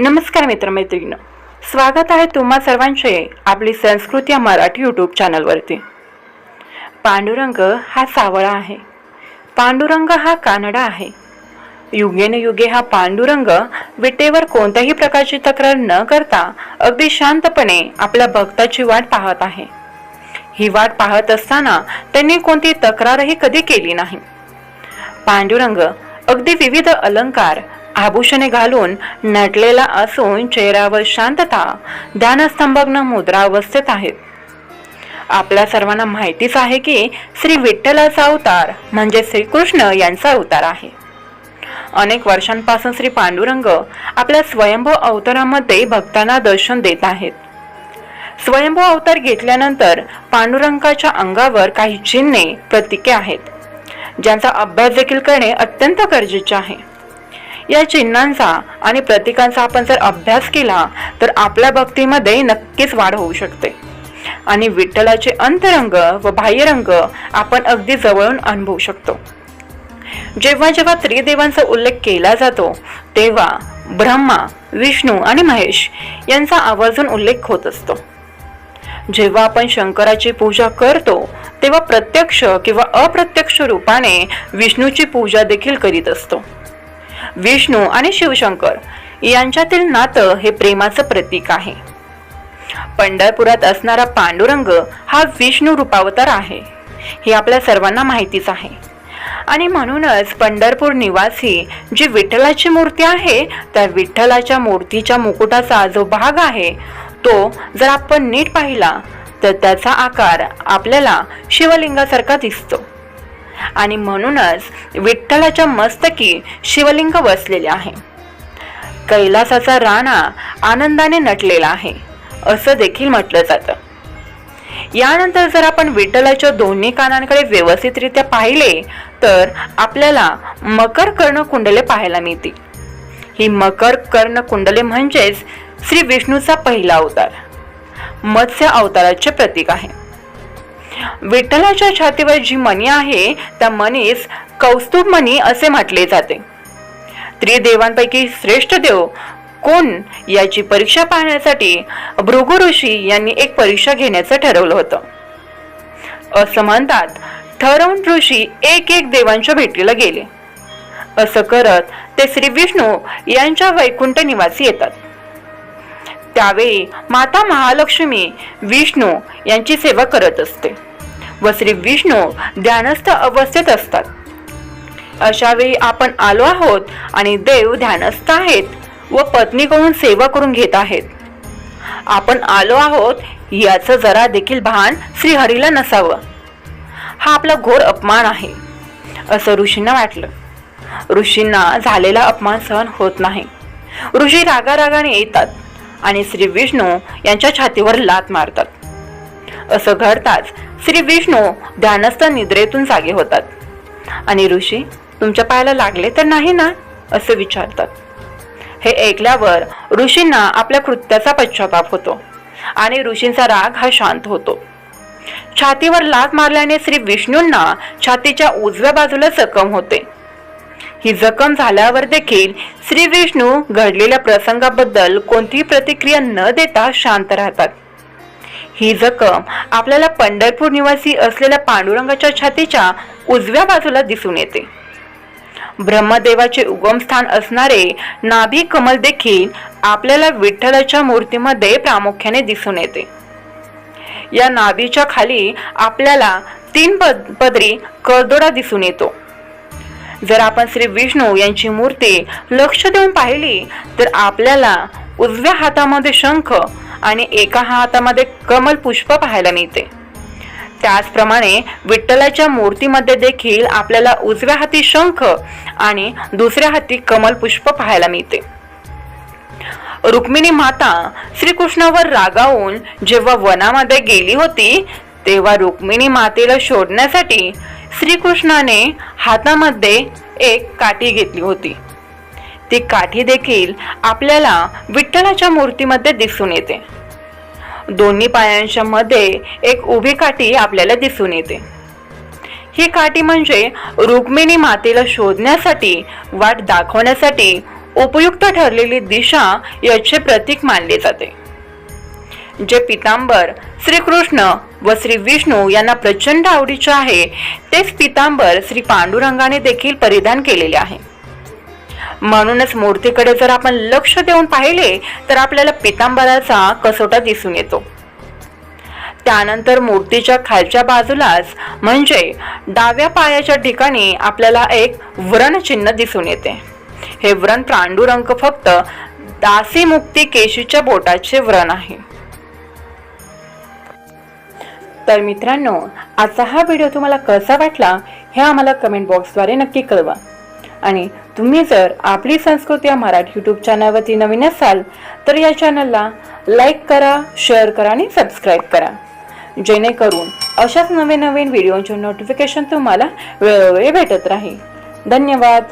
नमस्कार मित्रमैत्रिणी स्वागत आहे तुम्हा सर्वांचे आपली संस्कृती या मराठी यूट्यूब चॅनलवरती पांडुरंग हा सावळा आहे. पांडुरंग हा कानडा आहे. युगेनयुगे हा पांडुरंग विटेवर कोणत्याही प्रकारची तक्रार न करता अगदी शांतपणे आपल्या भक्ताची वाट पाहत आहे. ही वाट पाहत असताना त्यांनी कोणती तक्रारही कधी केली नाही. पांडुरंग अगदी विविध अलंकार आभूषणे घालून नटलेला असून चेहऱ्यावर शांतता ध्यानस्तंभग्न मुद्रा अवस्थेत आहेत आपल्या सर्वांना माहितीच आहे की श्री विठ्ठलाचा अवतार म्हणजे श्रीकृष्ण यांचा अवतार आहे. अनेक वर्षांपासून श्री पांडुरंग आपल्या स्वयंभू अवतारामध्ये भक्तांना दर्शन देत आहेत. स्वयंभू अवतार घेतल्यानंतर पांडुरंगाच्या अंगावर काही चिन्हे प्रतीके आहेत. ज्यांचा अभ्यास देखील करणे अत्यंत गरजेचे आहे. या चिन्हांचा आणि प्रतीकांचा आपण जर अभ्यास केला तर आपल्या भक्तीमध्ये नक्कीच वाढ होऊ शकते. आणि विठ्ठलाचे अंतरंग व बाह्यरंग आपण अगदी जवळून अनुभवू शकतो. जेव्हा जेव्हा त्रिदेवांचा उल्लेख केला जातो तेव्हा ब्रह्मा विष्णू आणि महेश यांचा आवर्जून उल्लेख होत असतो. जेव्हा आपण शंकराची पूजा करतो तेव्हा प्रत्यक्ष किंवा अप्रत्यक्ष रूपाने विष्णूची पूजा देखील करीत असतो. विष्णू आणि शिवशंकर यांच्यातील नातं हे प्रेमाचं प्रतीक आहे. पंढरपुरात असणारा पांडुरंग हा विष्णू रूपावतार आहे. हे आपल्या सर्वांना माहितीच आहे. आणि म्हणूनच पंढरपूर निवासी जी विठ्ठलाची मूर्ती आहे त्या विठ्ठलाच्या मूर्तीच्या मुकुटाचा जो भाग आहे तो जर आपण नीट पाहिला तर त्याचा आकार आपल्याला शिवलिंगासारखा दिसतो. आणि म्हणूनच विठ्ठलाच्या मस्तकी शिवलिंग वसलेले आहे. कैलासाचा राणा आनंदाने नटलेला आहे असं देखील म्हटलं जातं. यानंतर जर आपण विठ्ठलाच्या दोन्ही कानांकडे व्यवस्थितरित्या पाहिले तर आपल्याला मकर कर्ण कुंडले पाहायला मिळतील. ही मकर कर्ण कुंडले म्हणजेच श्री विष्णूचा पहिला अवतार मत्स्य अवताराचे प्रतीक आहे. विठ्ठलाच्या छातीवर जी मणी आहे त्या मनीस कौस्तुभ मणी असे म्हटले जाते. त्रिदेवांपैकी श्रेष्ठ देव कोण याची परीक्षा पाहण्यासाठी भृगु ऋषी यांनी एक परीक्षा घेण्याचं ठरवलं होतं. असं म्हणतात ठरवून ऋषी एक एक देवांच्या भेटीला गेले. असं करत ते श्री विष्णू यांच्या वैकुंठ निवासी येतात. त्यावेळी माता महालक्ष्मी विष्णू यांची सेवा करत असते. व श्री विष्णू ध्यानस्थ अवस्थेत असतात. अशा वेळी आपण आलो आहोत आणि देव ध्यानस्थ आहेत व पत्नीकडून सेवा करून घेत आहेत. आपण आलो आहोत याचं जरा देखील भान श्रीहरीला नसावं. हा आपला घोर अपमान आहे असं ऋषींना वाटलं. ऋषींना झालेला अपमान सहन होत नाही. ऋषी रागारागाने येतात आणि श्री विष्णू यांच्या छातीवर लात मारतात. असं घडताच श्री विष्णू ध्यानस्थ निद्रेतून जागे होतात. आणि ऋषी तुमच्या पायाला लागले तर नाही ना? असे विचारतात. हे ऐकल्यावर ऋषींना आपल्या कृत्याचा पश्चाताप होतो आणि ऋषींचा राग हा शांत होतो. छातीवर लात मारल्याने श्री विष्णूंना छातीच्या उजव्या बाजूला जखम होते. ही जखम झाल्यावर देखील श्री विष्णू घडलेल्या प्रसंगाबद्दल कोणतीही प्रतिक्रिया न देता शांत राहतात. ही जखम आपल्याला पंढरपूर निवासी असलेल्या पांडुरंगाच्या छातीच्या उजव्या बाजूला दिसून येते. ब्रह्मदेवाचे उगमस्थान असणारे नाभी कमल देखील आपल्याला विठ्ठलाच्या मूर्तीमध्ये प्रामुख्याने दिसून येते. या नाभीच्या खाली आपल्याला तीन पद पदरी करदोडा दिसून येतो. जर आपण श्री विष्णू यांची मूर्ती लक्ष देऊन पाहिली तर आपल्याला उजव्या हातामध्ये शंख आणि एका हातामध्ये कमल पुष्प पाहायला मिळते. त्याचप्रमाणे विठ्ठलाच्या मूर्तीमध्ये देखील आपल्याला उजव्या हाती शंख आणि दुसऱ्या हाती कमल पुष्प पाहायला मिळते. रुक्मिणी माता श्रीकृष्णावर रागावून जेव्हा वनामध्ये गेली होती तेव्हा रुक्मिणी मातेला शोधण्यासाठी श्रीकृष्णाने हातामध्ये एक काठी घेतली होती. ती काठी देखील आपल्याला विठ्ठलाच्या मूर्तीमध्ये दिसून येते. दोन्ही पायांच्या मध्ये एक उभी काठी आपल्याला दिसून येते. ही काठी म्हणजे रुक्मिणी मातेला शोधण्यासाठी वाट दाखवण्यासाठी उपयुक्त ठरलेली दिशा याचे प्रतीक मानले जाते. जे पितांबर श्रीकृष्ण व श्री विष्णू यांना प्रचंड आवडीचे आहे तेच पितांबर श्री पांडुरंगाने देखील परिधान केलेले आहे. म्हणूनच मूर्तीकडे जर आपण लक्ष देऊन पाहिले तर आपल्याला पितांबराचा कसोटा दिसून येतो. त्यानंतर मूर्तीच्या खालच्या बाजूलाच म्हणजे डाव्या पायाच्या ठिकाणी आपल्याला एक व्रण चिन्ह दिसून येते. हे व्रण पांडुरंग फक्त दासी मुक्ती केशीच्या बोटाचे व्रण आहे. तर मित्रांनो आजचा हा व्हिडिओ तुम्हाला कसा वाटला हे आम्हाला कमेंट बॉक्सद्वारे नक्की कळवा. आणि तुम्ही जर आपली संस्कृती या मराठी यूट्यूब चॅनलवरती नवीन असाल तर या चॅनलला लाईक करा शेअर करा आणि सबस्क्राईब करा. जेणेकरून अशाच नवीन नवीन व्हिडिओचे नोटिफिकेशन तुम्हाला वेळोवेळी भेटत राहील. धन्यवाद.